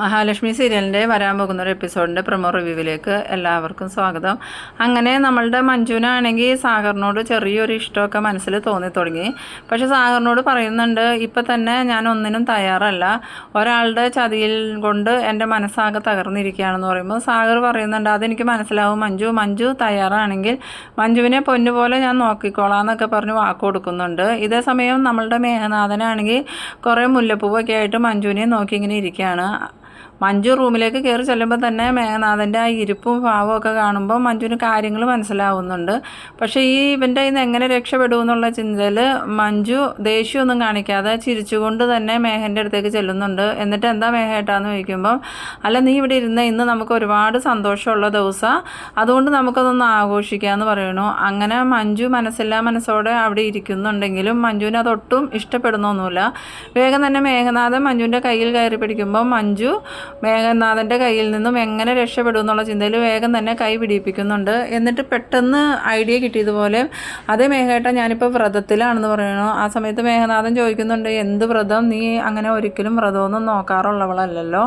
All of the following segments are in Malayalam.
മഹാലക്ഷ്മി സീരിയലിന്റെ വരാൻ പോകുന്ന ഒരു എപ്പിസോഡിന്റെ പ്രൊമോ റിവ്യൂവിലേക്ക് എല്ലാവർക്കും സ്വാഗതം. അങ്ങനെ നമ്മളുടെ മഞ്ജുനാണെങ്കിൽ സാഗറിനോട് ചെറിയൊരു ഇഷ്ടമൊക്കെ മനസ്സിൽ തോന്നി തുടങ്ങി. പക്ഷേ സാഗറിനോട് പറയുന്നുണ്ട് ഇപ്പം തന്നെ ഞാൻ ഒന്നിനും തയ്യാറല്ല. ഒരാളുടെ ചതിയിൽ കൊണ്ട് എന്റെ മനസ്സാകെ തകർന്നിരിക്കുകയാണെന്ന് പറയുമ്പോൾ സാഗർ പറയുന്നുണ്ട് അതെനിക്ക് മനസ്സിലാവും മഞ്ജു. മഞ്ജു തയ്യാറാണെങ്കിൽ മഞ്ജുവിനെ പൊന്നുപോലെ ഞാൻ നോക്കിക്കോളാം എന്നൊക്കെ പറഞ്ഞ് വാക്ക് കൊടുക്കുന്നുണ്ട്. ഇതേ സമയം നമ്മളുടെ മേഘനാഥനാണെങ്കിൽ കുറേ മുല്ലപ്പൂവൊക്കെ ആയിട്ട് മഞ്ജുവിനെ നോക്കി ഇങ്ങനെ ഇരിക്കുകയാണ്. മഞ്ജു റൂമിലേക്ക് കയറി ചെല്ലുമ്പോൾ തന്നെ മേഘനാഥന്റെ ആ ഇരിപ്പും ഭാവവും ഒക്കെ കാണുമ്പോൾ മഞ്ജുവിന് കാര്യങ്ങൾ മനസ്സിലാവുന്നുണ്ട്. പക്ഷേ ഈ ഇവന്റെ ഇന്ന് എങ്ങനെ രക്ഷപ്പെടും എന്നുള്ള ചിന്തയിൽ മഞ്ജു ദേഷ്യമൊന്നും കാണിക്കാതെ ചിരിച്ചുകൊണ്ട് തന്നെ മേഘന്റെ അടുത്തേക്ക് ചെല്ലുന്നുണ്ട്. എന്നിട്ട് എന്താ മേഘേട്ടാന്ന് ചോദിക്കുമ്പം അല്ല നീ ഇവിടെ ഇരുന്ന ഇന്ന് നമുക്ക് ഒരുപാട് സന്തോഷമുള്ള ദിവസമാണ് അതുകൊണ്ട് നമുക്കതൊന്ന് ആഘോഷിക്കാമെന്ന് പറയണു. അങ്ങനെ മഞ്ജു മനസ്സില്ലാ മനസ്സോടെ അവിടെ ഇരിക്കുന്നുണ്ടെങ്കിലും മഞ്ജുവിന് അതൊട്ടും ഇഷ്ടപ്പെടുന്നൊന്നുമില്ല. വേഗം തന്നെ മേഘനാഥൻ മഞ്ജുവിന്റെ കയ്യിൽ കയറി പിടിക്കുമ്പോൾ മഞ്ജു മേഘനാഥന്റെ കയ്യിൽ നിന്നും എങ്ങനെ രക്ഷപ്പെടും എന്നുള്ള ചിന്തയിൽ വേഗം തന്നെ കൈ പിടിപ്പിക്കുന്നുണ്ട്. എന്നിട്ട് പെട്ടെന്ന് ഐഡിയ കിട്ടിയതുപോലെ അതേ മേഘേട്ട ഞാനിപ്പോൾ വ്രതത്തിലാണെന്ന് പറയുന്നു. ആ സമയത്ത് മേഘനാഥൻ ചോദിക്കുന്നുണ്ട് എന്ത് വ്രതം? നീ അങ്ങനെ ഒരിക്കലും വ്രതമൊന്നും നോക്കാറുള്ളവളല്ലല്ലോ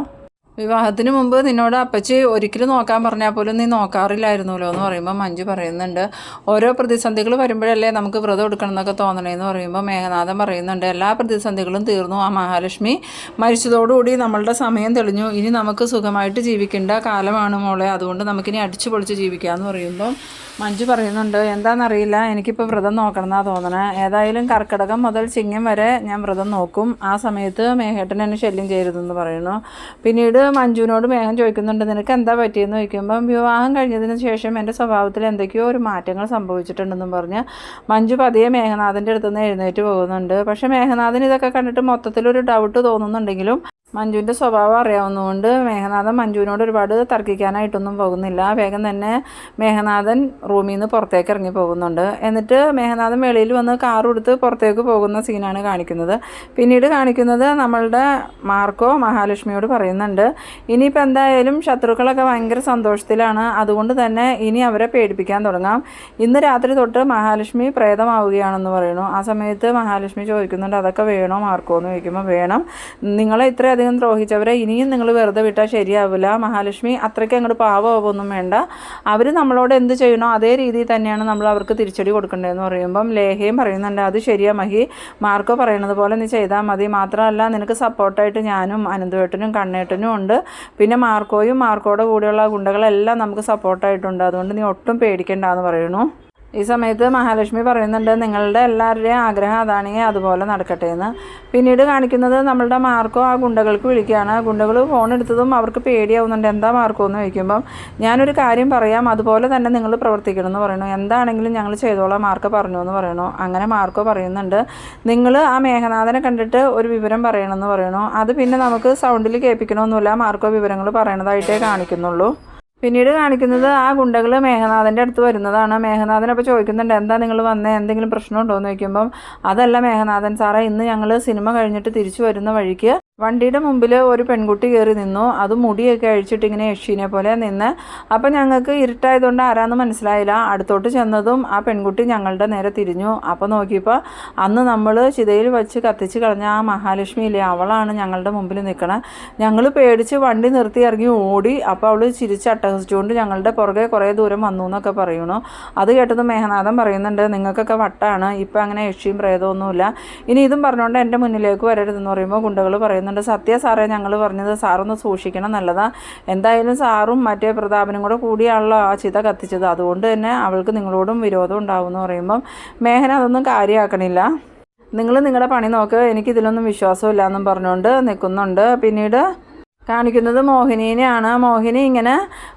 വിവാഹത്തിന് മുമ്പ് നിന്നോട് അപ്പച്ചി ഒരിക്കലും നോക്കാൻ പറഞ്ഞാൽ പോലും നീ നോക്കാറില്ലായിരുന്നല്ലോ എന്ന് പറയുമ്പോൾ മഞ്ജു പറയുന്നുണ്ട്. ഓരോ പ്രതിസന്ധികൾ വരുമ്പോഴല്ലേ നമുക്ക് വ്രതം എടുക്കണം എന്നൊക്കെ തോന്നണേന്ന് പറയുമ്പോൾ മേഘനാഥൻ പറയുന്നുണ്ട്. എല്ലാ പ്രതിസന്ധികളും തീർന്നു. ആ മഹാലക്ഷ്മി മരിച്ചതോടുകൂടി നമ്മളുടെ സമയം തെളിഞ്ഞു. ഇനി നമുക്ക് സുഖമായിട്ട് ജീവിക്കേണ്ട കാലമാണ് മോളെ. അതുകൊണ്ട് നമുക്കിനി അടിച്ചു പൊളിച്ച് ജീവിക്കാമെന്ന് പറയുമ്പോൾ മഞ്ജു പറയുന്നുണ്ട്. എന്താണെന്നറിയില്ല എനിക്കിപ്പോൾ വ്രതം നോക്കണം എന്നാണ് തോന്നണേ. ഏതായാലും കർക്കിടകം മുതൽ ചിങ്ങം വരെ ഞാൻ വ്രതം നോക്കും. ആ സമയത്ത് മേഘേട്ടൻ എന്നെ ശല്യം ചെയ്യരുതെന്ന് പറയുന്നു. പിന്നീട് മഞ്ജുവിനോട് മേഘം ചോദിക്കുന്നുണ്ട് നിനക്ക് എന്താ പറ്റിയെന്ന് ചോദിക്കുമ്പം വിവാഹം കഴിഞ്ഞതിന് ശേഷം എന്റെ സ്വഭാവത്തിൽ എന്തൊക്കെയോ ഒരു മാറ്റങ്ങൾ സംഭവിച്ചിട്ടുണ്ടെന്നും പറഞ്ഞ് മഞ്ജു പതിയെ മേഘനാഥന്റെ അടുത്തുനിന്ന് എഴുന്നേറ്റ് പോകുന്നുണ്ട്. പക്ഷേ മേഘനാഥൻ ഇതൊക്കെ കണ്ടിട്ട് മൊത്തത്തിലൊരു ഡൗട്ട് തോന്നുന്നുണ്ടെങ്കിലും മഞ്ജുവിന്റെ സ്വഭാവം അറിയാവുന്നതുകൊണ്ട് മേഘനാഥൻ മഞ്ജുവിനോട് ഒരുപാട് തർക്കിക്കാനായിട്ടൊന്നും പോകുന്നില്ല. വേഗം തന്നെ മേഘനാഥൻ റൂമിൽ നിന്ന് പുറത്തേക്ക് ഇറങ്ങി പോകുന്നുണ്ട്. എന്നിട്ട് മേഘനാഥൻ വെളിയിൽ വന്ന് കാർ എടുത്ത് പുറത്തേക്ക് പോകുന്ന സീനാണ് കാണിക്കുന്നത്. പിന്നീട് കാണിക്കുന്നത് നമ്മളുടെ മാർക്കോ മഹാലക്ഷ്മിയോട് പറയുന്നുണ്ട്. ഇനിയിപ്പോൾ എന്തായാലും ശത്രുക്കളൊക്കെ ഭയങ്കര സന്തോഷത്തിലാണ്. അതുകൊണ്ട് തന്നെ ഇനി അവരെ പേടിപ്പിക്കാൻ തുടങ്ങാം. ഇന്ന് രാത്രി തൊട്ട് മഹാലക്ഷ്മി പ്രേതമാവുകയാണെന്ന് പറയുന്നു. ആ സമയത്ത് മഹാലക്ഷ്മി ചോദിക്കുന്നുണ്ട് അതൊക്കെ വേണോ മാർക്കോ? എന്ന് ചോദിക്കുമ്പോൾ വേണം. നിങ്ങളെ ഇത്രയധികം ദ്രോഹിച്ചവരെ ഇനിയും നിങ്ങൾ വെറുതെ വിട്ടാൽ ശരിയാവില്ല. മഹാലക്ഷ്മി അത്രയ്ക്ക് അങ്ങോട്ട് പാവമൊന്നും വേണ്ട. അവർ നമ്മളോട് എന്ത് ചെയ്യണോ അതേ രീതിയിൽ തന്നെയാണ് നമ്മൾ അവർക്ക് തിരിച്ചടി കൊടുക്കേണ്ടതെന്ന് പറയുമ്പം ലേഹയും പറയുന്നുണ്ട് അത് ശരിയാ മഹി. മാർക്കോ പറയുന്നത് പോലെ നീ ചെയ്താൽ മതി. മാത്രമല്ല നിനക്ക് സപ്പോർട്ടായിട്ട് ഞാനും അനന്തുവേട്ടനും കണ്ണേട്ടനും ഉണ്ട്. പിന്നെ മാർക്കോയും മാർക്കോയുടെ കൂടെയുള്ള ഗുണ്ടകളെല്ലാം നമുക്ക് സപ്പോർട്ടായിട്ടുണ്ട്. അതുകൊണ്ട് നീ ഒട്ടും പേടിക്കേണ്ടെന്ന് പറയുന്നു. ഈ സമയത്ത് മഹാലക്ഷ്മി പറയുന്നുണ്ട് നിങ്ങളുടെ എല്ലാവരുടെയും ആഗ്രഹം അതാണെങ്കിൽ അതുപോലെ നടക്കട്ടെ എന്ന് പിന്നീട് കാണിക്കുന്നത് നമ്മളുടെ മാർക്കോ ആ ഗുണ്ടകൾക്ക് വിളിക്കുകയാണ്. ഗുണ്ടകൾ ഫോൺ എടുത്തതും അവർക്ക് പേടിയാവുന്നുണ്ട് എന്താ മാർക്കോ? എന്ന് ചോദിക്കുമ്പം ഞാനൊരു കാര്യം പറയാം അതുപോലെ തന്നെ നിങ്ങൾ പ്രവർത്തിക്കണം എന്ന് പറയുന്നു. എന്താണെങ്കിലും ഞങ്ങൾ ചെയ്തോളാം മാർക്കോ പറഞ്ഞു എന്ന് പറയുന്നു. അങ്ങനെ മാർക്കോ പറയുന്നുണ്ട് നിങ്ങൾ ആ മേഘനാഥനെ കണ്ടിട്ട് ഒരു വിവരം പറയണമെന്ന് പറയുന്നു. അത് പിന്നെ നമുക്ക് സൗണ്ടിൽ കേൾപ്പിക്കണമെന്നില്ല മാർക്കോ വിവരങ്ങൾ പറയണതായിട്ടേ കാണിക്കുന്നുള്ളൂ. പിന്നീട് കാണിക്കുന്നത് ആ ഗുണ്ടകൾ മേഘനാഥന്റെ അടുത്ത് വരുന്നതാണ്. മേഘനാഥൻ അപ്പോൾ ചോദിക്കുന്നുണ്ട് എന്താ നിങ്ങൾ വന്നേ? എന്തെങ്കിലും പ്രശ്നമുണ്ടോ? എന്ന് ചോദിക്കുമ്പം അതല്ല മേഘനാഥൻ സാറേ ഇന്ന് ഞങ്ങൾ സിനിമ കഴിഞ്ഞിട്ട് തിരിച്ചു വരുന്ന വഴിക്ക് വണ്ടിയുടെ മുമ്പിൽ ഒരു പെൺകുട്ടി കയറി നിന്നു. അത് മുടിയൊക്കെ അഴിച്ചിട്ട് ഇങ്ങനെ യക്ഷീനെ പോലെ നിന്ന്. അപ്പം ഞങ്ങൾക്ക് ഇരുട്ടായതുകൊണ്ട് ആരാന്ന് മനസ്സിലായില്ല. അടുത്തോട്ട് ചെന്നതും ആ പെൺകുട്ടി ഞങ്ങളുടെ നേരെ തിരിഞ്ഞു. അപ്പോൾ നോക്കിയപ്പോൾ അന്ന് നമ്മൾ ചിതയിൽ വെച്ച് കത്തിച്ച് കളഞ്ഞ ആ മഹാലക്ഷ്മി ഇല്ലേ അവളാണ് ഞങ്ങളുടെ മുമ്പിൽ നിൽക്കണത് ഞങ്ങൾ പേടിച്ച് വണ്ടി നിർത്തി ഇറങ്ങി ഓടി. അപ്പോൾ അവൾ ചിരിച്ച് അട്ടഹസിച്ചുകൊണ്ട് ഞങ്ങളുടെ പുറകെ കുറേ ദൂരം വന്നു എന്നൊക്കെ പറയണു അത് കേട്ടത് മേഹനാഥം പറയുന്നുണ്ട് നിങ്ങൾക്കൊക്കെ വട്ടാണ്. ഇപ്പം അങ്ങനെ യക്ഷിയും പ്രേതമൊന്നുമില്ല. ഇനി ഇതും പറഞ്ഞുകൊണ്ട് എന്റെ മുന്നിലേക്ക് വരരുതെന്ന് പറയുമ്പോൾ ഗുണ്ടകൾ പറയുന്നുണ്ട് സത്യ സാറേ ഞങ്ങൾ പറഞ്ഞത് സാറൊന്ന് സൂക്ഷിക്കണം നല്ലതാ. എന്തായാലും സാറും മറ്റേ പ്രതാപനും കൂടെ കൂടിയാണല്ലോ ആ ചിത കത്തിച്ചത്. അതുകൊണ്ട് തന്നെ അവൾക്ക് നിങ്ങളോടും വിരോധം ഉണ്ടാവും എന്ന് പറയുമ്പം മേഘന അതൊന്നും കാര്യമാക്കണില്ല നിങ്ങൾ നിങ്ങളുടെ പണി നോക്ക് എനിക്കിതിലൊന്നും വിശ്വാസമില്ല എന്നും പറഞ്ഞുകൊണ്ട് നിൽക്കുന്നുണ്ട് പിന്നീട് കാണിക്കുന്നത് മോഹിനീനെയാണ്. മോഹിനി ഇങ്ങനെ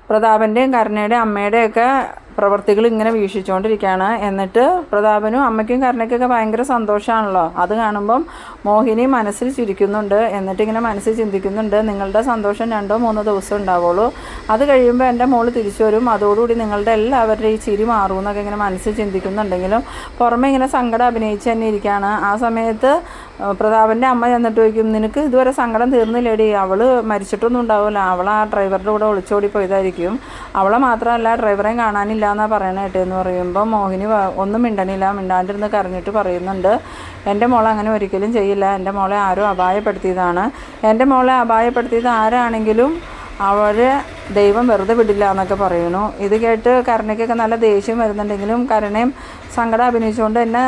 പ്രതാപന്റെയും കരുണയുടെയും അമ്മയുടെയൊക്കെ പ്രവർത്തികൾ ഇങ്ങനെ വീക്ഷിച്ചുകൊണ്ടിരിക്കുകയാണ്. എന്നിട്ട് പ്രതാപനും അമ്മയ്ക്കും കരുണയ്ക്കൊക്കെ ഭയങ്കര സന്തോഷമാണല്ലോ. അത് കാണുമ്പം മോഹിനി മനസ്സിൽ ചിരിക്കുന്നുണ്ട്. എന്നിട്ട് ഇങ്ങനെ മനസ്സിൽ ചിന്തിക്കുന്നുണ്ട്. നിങ്ങളുടെ സന്തോഷം രണ്ടോ മൂന്നോ ദിവസം ഉണ്ടാവുള്ളൂ. അത് കഴിയുമ്പോൾ എന്റെ മോൾ തിരിച്ചു വരും. അതോടുകൂടി നിങ്ങളുടെ എല്ലാവരുടെയും ഈ ചിരി മാറും എന്നൊക്കെ ഇങ്ങനെ മനസ്സിൽ ചിന്തിക്കുന്നുണ്ടെങ്കിലും പുറമെ ഇങ്ങനെ സങ്കടം അഭിനയിച്ച് തന്നെ ഇരിക്കുകയാണ്. ആ സമയത്ത് പ്രതാപന്റെ അമ്മ ചെന്നിട്ട് ചോദിക്കും നിനക്ക് ഇതുവരെ സങ്കടം തീർന്നില്ലേടി? അവൾ മരിച്ചിട്ടൊന്നും ഉണ്ടാവില്ല. അവൾ ആ ഡ്രൈവറുടെ കൂടെ ഒളിച്ചോടി പോയതായിരിക്കും അവളെ മാത്രമല്ല ഡ്രൈവറേയും കാണാനില്ല. എന്നാണ് പറയണ കേട്ടതെന്ന് പറയുമ്പോൾ മോഹിനി ഒന്നും മിണ്ടണില്ല മിണ്ടാണ്ടിരുന്ന് കരഞ്ഞിട്ട് പറയുന്നുണ്ട്. എന്റെ മോളെ അങ്ങനെ ഒരിക്കലും ചെയ്യില്ല. എന്റെ മോളെ ആരും അപായപ്പെടുത്തിയതാണ്. എന്റെ മോളെ അപായപ്പെടുത്തിയത് ആരാണെങ്കിലും അവരെ ദൈവം വെറുതെ വിടില്ല എന്നൊക്കെ പറയുന്നു. ഇത് കേട്ട് കരുണയ്ക്കൊക്കെ നല്ല ദേഷ്യം വരുന്നുണ്ടെങ്കിലും കരുണയും സങ്കടം അഭിനയിച്ചുകൊണ്ട് എന്നെ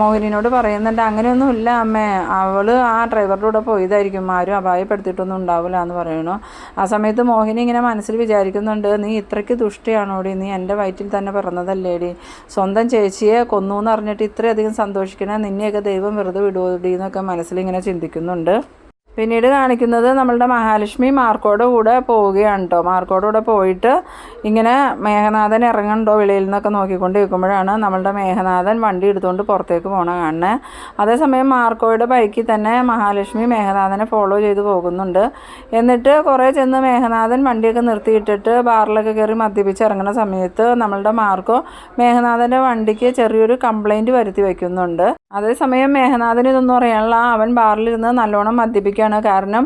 മോഹിനിയോട് പറയുന്നുണ്ട് അങ്ങനെയൊന്നും ഇല്ല അമ്മേ അവൾ ആ ഡ്രൈവറുടെ കൂടെ പോയതായിരിക്കും. ആരും അപായപ്പെടുത്തിയിട്ടൊന്നും ഉണ്ടാവില്ല എന്ന് പറയുന്നു. ആ സമയത്ത് മോഹിനി ഇങ്ങനെ മനസ്സിൽ വിചാരിക്കുന്നുണ്ട് നീ ഇത്രയ്ക്ക് ദുഷ്ടിയാണോടി? നീ എന്റെ വയറ്റിൽ തന്നെ പിറന്നതല്ലേടി? സ്വന്തം ചേച്ചിയെ കൊന്നു എന്ന് അറിഞ്ഞിട്ട് ഇത്രയധികം സന്തോഷിക്കണേ നിന്നെയൊക്കെ ദൈവം വെറുതെ വിടുവോടി എന്നൊക്കെ മനസ്സിലിങ്ങനെ ചിന്തിക്കുന്നുണ്ട്. പിന്നീട് കാണിക്കുന്നത് നമ്മളുടെ മഹാലക്ഷ്മി മാർക്കോടെ കൂടെ പോവുകയാണ് കേട്ടോ മാർക്കോടെ കൂടെ പോയിട്ട് ഇങ്ങനെ മേഘനാഥൻ ഇറങ്ങണ്ടോ വെളിയിൽ നിന്നൊക്കെ നോക്കിക്കൊണ്ട് നിൽക്കുമ്പോഴാണ് നമ്മളുടെ മേഘനാഥൻ വണ്ടി എടുത്തുകൊണ്ട് പുറത്തേക്ക് പോകണ കാണുന്നത് അതേസമയം മാർക്കോയുടെ ബൈക്കിൽ തന്നെ മഹാലക്ഷ്മി മേഘനാഥനെ ഫോളോ ചെയ്ത് പോകുന്നുണ്ട്. എന്നിട്ട് കുറേ ചെന്ന് മേഘനാഥൻ വണ്ടിയൊക്കെ നിർത്തിയിട്ടിട്ട് ബാറിലൊക്കെ കയറി മദ്യപിച്ച് ഇറങ്ങുന്ന സമയത്ത് നമ്മളുടെ മാർക്കോ മേഘനാഥന്റെ വണ്ടിക്ക് ചെറിയൊരു കംപ്ലൈന്റ് വരുത്തി വയ്ക്കുന്നുണ്ട് അതേസമയം മേഘനാഥന് ഇതൊന്നും അറിയാനുള്ള അവൻ ബാറിലിരുന്ന് നല്ലോണം മദ്യപിക്കുകയാണ് കാരണം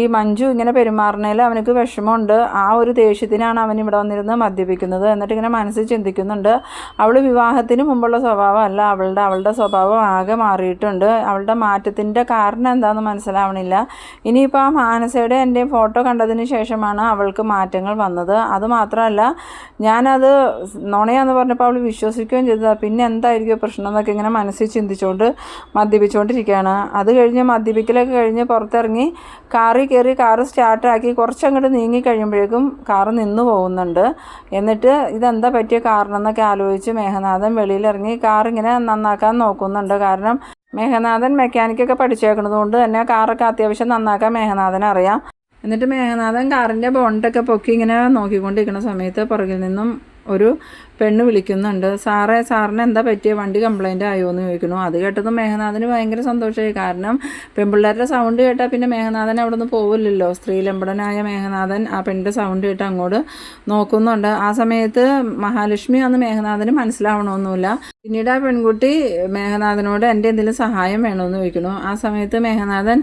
ഈ മഞ്ജു ഇങ്ങനെ പെരുമാറണേൽ അവനക്ക് വിഷമമുണ്ട്. ആ ഒരു ദേഷ്യത്തിനാണ് അവൻ ഇവിടെ വന്നിരുന്ന് മദ്യപിക്കുന്നത് എന്നിട്ട് ഇങ്ങനെ മനസ്സിൽ ചിന്തിക്കുന്നുണ്ട്. അവൾ വിവാഹത്തിന് മുമ്പുള്ള സ്വഭാവമല്ല. അവളുടെ അവളുടെ സ്വഭാവം ആകെ മാറിയിട്ടുണ്ട്. അവളുടെ മാറ്റത്തിന്റെ കാരണം എന്താണെന്ന് മനസ്സിലാവണില്ല. ഇനിയിപ്പോൾ ആ മാനസയുടെ എന്റെ ഫോട്ടോ കണ്ടതിന് ശേഷമാണ് അവൾക്ക് മാറ്റങ്ങൾ വന്നത്. അതുമാത്രമല്ല ഞാനത് നുണയാന്ന് പറഞ്ഞപ്പോൾ അവൾ വിശ്വസിക്കുകയും ചെയ്തതാണ് പിന്നെ എന്തായിരിക്കും പ്രശ്നം എന്നൊക്കെ ഇങ്ങനെ മനസ്സിൽ ചിന്തിച്ചുകൊണ്ട് മദ്യപിച്ചുകൊണ്ടിരിക്കുകയാണ് അത് കഴിഞ്ഞ് മദ്യപിക്കലൊക്കെ കഴിഞ്ഞ് പുറത്തിറങ്ങി കാറിൽ കയറി കാറ് സ്റ്റാർട്ടാക്കി കുറച്ചങ്ങോട്ട് നീങ്ങി കഴിയുമ്പോഴേക്കും കാറ് നിന്നു പോകുന്നുണ്ട്. എന്നിട്ട് ഇതെന്താ പറ്റിയ കാരണം എന്നൊക്കെ ആലോചിച്ച് മേഘനാഥൻ വെളിയിലിറങ്ങി കാറിങ്ങനെ നന്നാക്കാൻ നോക്കുന്നുണ്ട്. കാരണം മേഘനാഥൻ മെക്കാനിക്കൊക്കെ പഠിച്ചേക്കുന്നത് കൊണ്ട് തന്നെ കാറൊക്കെ അത്യാവശ്യം നന്നാക്കാൻ മേഘനാഥൻ അറിയാം. എന്നിട്ട് മേഘനാഥൻ കാറിന്റെ ബോണ്ടൊക്കെ പൊക്കി ഇങ്ങനെ നോക്കിക്കൊണ്ടിരിക്കുന്ന സമയത്ത് പുറകിൽ നിന്നും ഒരു പെണ്ണ് വിളിക്കുന്നുണ്ട്. സാറേ സാറിന് എന്താ പറ്റിയ? വണ്ടി കംപ്ലൈന്റ് ആയോ? എന്ന് ചോദിക്കുന്നു. അത് കേട്ടതും മേഘനാഥന് ഭയങ്കര സന്തോഷമായി. കാരണം പെൺപിള്ളേരുടെ സൗണ്ട് കേട്ടാൽ പിന്നെ മേഘനാഥൻ അവിടെ നിന്ന് പോവില്ലല്ലോ സ്ത്രീലമ്പടനായ മേഘനാഥൻ ആ പെണ്ണിന്റെ സൗണ്ട് കേട്ട് അങ്ങോട്ട് നോക്കുന്നുണ്ട്. ആ സമയത്ത് മഹാലക്ഷ്മി അന്ന് മേഘനാഥന് മനസ്സിലാവണമെന്നില്ല പിന്നീട് ആ പെൺകുട്ടി മേഘനാഥനോട് എന്റെ എന്തെങ്കിലും സഹായം വേണമെന്ന് ചോദിക്കുന്നു. ആ സമയത്ത് മേഘനാഥൻ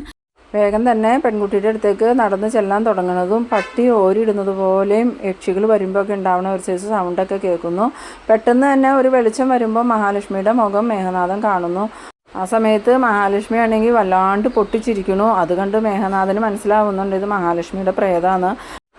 വേഗം തന്നെ പെൺകുട്ടിയുടെ അടുത്തേക്ക് നടന്ന് ചെല്ലാൻ തുടങ്ങുന്നതും പട്ടി ഓരിയിടുന്നത് പോലെയും യക്ഷികൾ വരുമ്പോൾ ഒക്കെ ഉണ്ടാവുന്ന ഒരു സൈസ് സൗണ്ടൊക്കെ കേൾക്കുന്നു. പെട്ടെന്ന് തന്നെ ഒരു വെളിച്ചം വരുമ്പോൾ മഹാലക്ഷ്മിയുടെ മുഖം മേഘനാഥൻ കാണുന്നു. ആ സമയത്ത് മഹാലക്ഷ്മി ആണെങ്കിൽ വല്ലാണ്ട് പൊട്ടിച്ചിരിക്കുന്നു. അത് കണ്ട് മേഘനാഥന് മനസ്സിലാവുന്നുണ്ട് ഇത് മഹാലക്ഷ്മിയുടെ പ്രേതാണ്.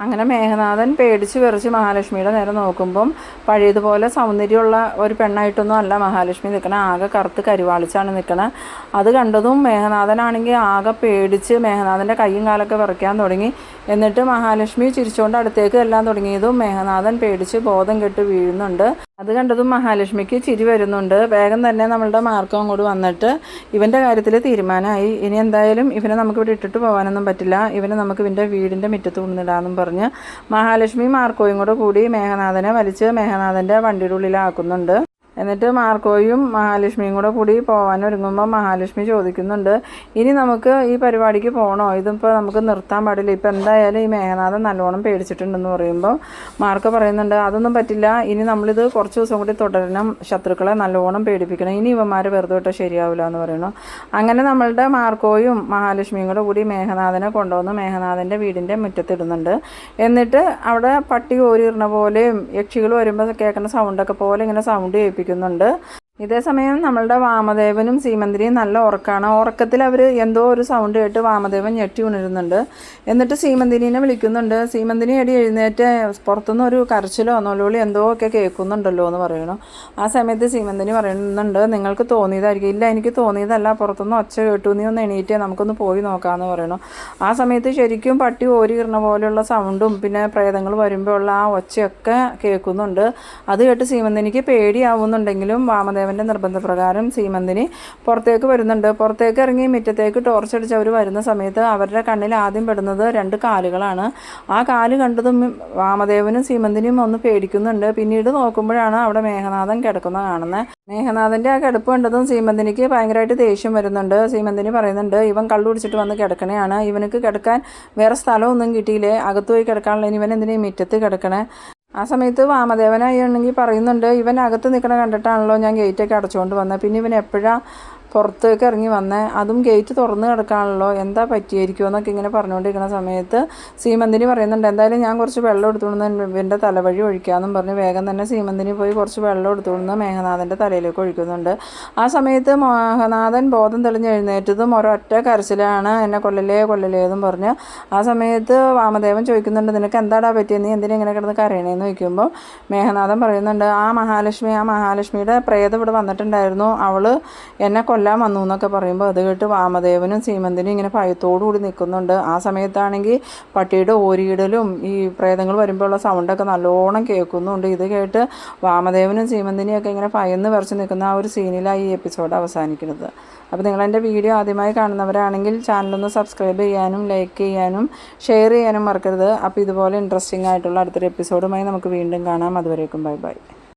അങ്ങനെ മേഘനാഥൻ പേടിച്ച് വിറച്ച് മഹാലക്ഷ്മിയുടെ നേരെ നോക്കുമ്പം പഴയതുപോലെ സൗന്ദര്യമുള്ള ഒരു പെണ്ണായിട്ടൊന്നും അല്ല മഹാലക്ഷ്മി നിൽക്കണ. ആകെ കറുത്ത് കരിവാളിച്ചാണ് നിൽക്കണത് അത് കണ്ടതും മേഘനാഥനാണെങ്കിൽ ആകെ പേടിച്ച് മേഘനാഥന്റെ കൈയും കാലൊക്കെ വിറയ്ക്കാൻ തുടങ്ങി. എന്നിട്ട് മഹാലക്ഷ്മി ചിരിച്ചുകൊണ്ട് അടുത്തേക്ക് എല്ലാം തുടങ്ങിയതും മേഘനാഥൻ പേടിച്ച് ബോധം കെട്ട് വീഴുന്നുണ്ട്. അത് കണ്ടതും മഹാലക്ഷ്മിക്ക് ചിരി വരുന്നുണ്ട്. വേഗം തന്നെ നമ്മളുടെ മാർക്കം അങ്ങോട്ട് വന്നിട്ട് ഇവന്റെ കാര്യത്തിൽ തീരുമാനമായി. ഇനി എന്തായാലും ഇവനെ നമുക്ക് ഇവിടെ ഇട്ടിട്ട് പോകാനൊന്നും പറ്റില്ല. ഇവനെ നമുക്ക് ഇവന്റെ വീടിന്റെ മുറ്റത്ത് കൊണ്ടുവന്നിടാമെന്നും പറഞ്ഞ് മഹാലക്ഷ്മി മാർക്കോയും കൂടെ കൂടി മേഘനാഥനെ വലിച്ച് മേഘനാഥന്റെ വണ്ടിയുടെ ഉള്ളിലാക്കുന്നുണ്ട്. എന്നിട്ട് മാർക്കോയും മഹാലക്ഷ്മിയും കൂടെ കൂടി പോകാൻ ഒരുങ്ങുമ്പോൾ മഹാലക്ഷ്മി ചോദിക്കുന്നുണ്ട് ഇനി നമുക്ക് ഈ പരിപാടിക്ക് പോകണോ ഇതിപ്പോൾ നമുക്ക് നിർത്താൻ പാടില്ല. ഇപ്പം എന്തായാലും ഈ മേഘനാഥൻ നല്ലോണം പേടിച്ചിട്ടുണ്ടെന്ന് പറയുമ്പോൾ മാർക്ക് പറയുന്നുണ്ട് അതൊന്നും പറ്റില്ല. ഇനി നമ്മളിത് കുറച്ച് ദിവസം കൂടി തുടരണം. ശത്രുക്കളെ നല്ലോണം പേടിപ്പിക്കണം. ഇനി ഇവന്മാർ വെറുതെ വിട്ടാൽ ശരിയാവില്ല എന്ന് പറയണം അങ്ങനെ നമ്മളുടെ മാർക്കോയും മഹാലക്ഷ്മിയും കൂടെ കൂടി മേഘനാഥനെ കൊണ്ടുവന്ന് മേഘനാഥന്റെ വീടിന്റെ മുറ്റത്തിടുന്നുണ്ട് എന്നിട്ട് അവിടെ പട്ടി ഓരിയിടുന്ന പോലെയും യക്ഷികൾ വരുമ്പോൾ കേൾക്കുന്ന സൗണ്ടൊക്കെ പോലെ ഇങ്ങനെ സൗണ്ട് കേൾപ്പിക്കുന്നുണ്ട് ഇതേസമയം നമ്മളുടെ വാമദേവനും സീമന്തിരിയും നല്ല ഉറക്കമാണ് ഉറക്കത്തിൽ അവർ എന്തോ ഒരു സൗണ്ട് കേട്ട് വാമദേവൻ ഞെട്ടി ഉണരുന്നുണ്ട്. എന്നിട്ട് സീമന്തിരിനെ വിളിക്കുന്നുണ്ട്. സീമന്തിരി അടി എഴുന്നേറ്റ്. പുറത്തുനിന്ന് ഒരു കരച്ചിലോ നൊലോളി എന്തോ ഒക്കെ കേൾക്കുന്നുണ്ടല്ലോ എന്ന് പറയണു. ആ സമയത്ത് സീമന്തിനി പറയുന്നുണ്ട് നിങ്ങൾക്ക് തോന്നിയതായിരിക്കും. ഇല്ല എനിക്ക് തോന്നിയതല്ല. പുറത്തുനിന്ന് ഒച്ച കേട്ടു. നീ ഒന്ന് എണീറ്റേ നമുക്കൊന്ന് പോയി നോക്കാമെന്ന് പറയണു. ആ സമയത്ത് ശരിക്കും പട്ടി ഓരി ഇടുന്ന പോലെയുള്ള സൗണ്ടും പിന്നെ പ്രേതങ്ങൾ വരുമ്പോഴുള്ള ആ ഒച്ചയൊക്കെ കേൾക്കുന്നുണ്ട്. അത് കേട്ട് സീമന്തിനിക്ക് പേടിയാവുന്നുണ്ടെങ്കിലും വാമദേവൻ വാമദേവന്റെ നിർബന്ധപ്രകാരം സീമന്തിനി പുറത്തേക്ക് വരുന്നുണ്ട്. പുറത്തേക്ക് ഇറങ്ങി മുറ്റത്തേക്ക് ടോർച്ച് അടിച്ച് അവർ വരുന്ന സമയത്ത് അവരുടെ കണ്ണിൽ ആദ്യം പെടുന്നത് രണ്ട് കാലുകളാണ്. ആ കാൽ കണ്ടതും വാമദേവനും സീമന്തിനിയും ഒന്ന് പേടിക്കുന്നുണ്ട്. പിന്നീട് നോക്കുമ്പോഴാണ് അവിടെ മേഘനാഥൻ കിടക്കുന്നത് കാണുന്നത്. മേഘനാഥന്റെ ആ കിടപ്പ് കണ്ടതും സീമന്തിനിക്ക് ഭയങ്കരമായിട്ട് ദേഷ്യം വരുന്നുണ്ട്. സീമന്തിനി പറയുന്നുണ്ട് ഇവൻ കള്ളു കുടിച്ചിട്ട് വന്ന് കിടക്കണേയാണ്. ഇവനക്ക് കിടക്കാൻ വേറെ സ്ഥലമൊന്നും കിട്ടിയില്ലേ? അകത്ത് പോയി കിടക്കാനുള്ള ഇവൻ എന്തിനാ മുറ്റത്ത് കിടക്കണേ? ആ സമയത്ത് വാമദേവനായി ഉണ്ടെങ്കിൽ പറയുന്നുണ്ട് ഇവൻ അകത്ത് നിൽക്കണ കണ്ടിട്ടാണല്ലോ ഞാൻ ഗേറ്റൊക്കെ അടച്ചുകൊണ്ട് വന്നത് പിന്നെ ഇവൻ എപ്പോഴാണ് പുറത്തേക്ക് ഇറങ്ങി വന്നേ. അതും ഗേറ്റ് തുറന്ന് കിടക്കാണല്ലോ. എന്താ പറ്റിയായിരിക്കുമോ എന്നൊക്കെ ഇങ്ങനെ പറഞ്ഞുകൊണ്ടിരിക്കുന്ന സമയത്ത് സീമന്തിനി പറയുന്നുണ്ട് എന്തായാലും ഞാൻ കുറച്ച് വെള്ളം എടുത്തുകൊണ്ട് ഇവന്റെ തലവഴി ഒഴിക്കാമെന്നും പറഞ്ഞ് വേഗം തന്നെ സീമന്തിനി പോയി കുറച്ച് വെള്ളം എടുത്തുകൊണ്ട് മേഘനാഥന്റെ തലയിലേക്ക് ഒഴിക്കുന്നുണ്ട്. ആ സമയത്ത് മേഘനാഥൻ ബോധം തെളിഞ്ഞ് എഴുന്നേറ്റതും ഒരൊറ്റ കരച്ചിലാണ് എന്നെ കൊല്ലലേ കൊല്ലലേ എന്നും പറഞ്ഞ് ആ സമയത്ത് വാമദേവൻ ചോദിക്കുന്നുണ്ട് നിനക്ക് എന്താടാ പറ്റിയത് നീ എന്തിനെ ഇങ്ങനെ കിടന്ന് കരയണേന്ന്? ചോദിക്കുമ്പോൾ മേഘനാഥൻ പറയുന്നുണ്ട് ആ മഹാലക്ഷ്മി ആ മഹാലക്ഷ്മിയുടെ പ്രേതം ഇവിടെ വന്നിട്ടുണ്ടായിരുന്നു. അവൾ എന്നെ കൊല്ലാൻ വന്നു എന്നൊക്കെ പറയുമ്പോൾ അത് കേട്ട് വാമദേവനും സീമന്തിനും ഇങ്ങനെ ഭയത്തോടു കൂടി നിൽക്കുന്നുണ്ട് ആ സമയത്താണെങ്കിൽ പട്ടിയുടെ ഓരിയിടലും ഈ പ്രേതങ്ങൾ വരുമ്പോഴുള്ള സൗണ്ടൊക്കെ നല്ലോണം കേൾക്കുന്നുണ്ട്. ഇത് കേട്ട് വാമദേവനും സീമന്തിനും ഒക്കെ ഇങ്ങനെ ഭയന്ന് വരച്ച് നിൽക്കുന്ന ആ ഒരു സീനിലാണ് ഈ എപ്പിസോഡ് അവസാനിക്കുന്നത്. അപ്പോൾ നിങ്ങളെന്റെ വീഡിയോ ആദ്യമായി കാണുന്നവരാണെങ്കിൽ ചാനലൊന്ന് സബ്സ്ക്രൈബ് ചെയ്യാനും ലൈക്ക് ചെയ്യാനും ഷെയർ ചെയ്യാനും മറക്കരുത്. അപ്പോൾ ഇതുപോലെ ഇൻട്രസ്റ്റിംഗ് ആയിട്ടുള്ള അടുത്തൊരു എപ്പിസോഡുമായി നമുക്ക് വീണ്ടും കാണാം. അതുവരേക്കും ബൈ ബൈ.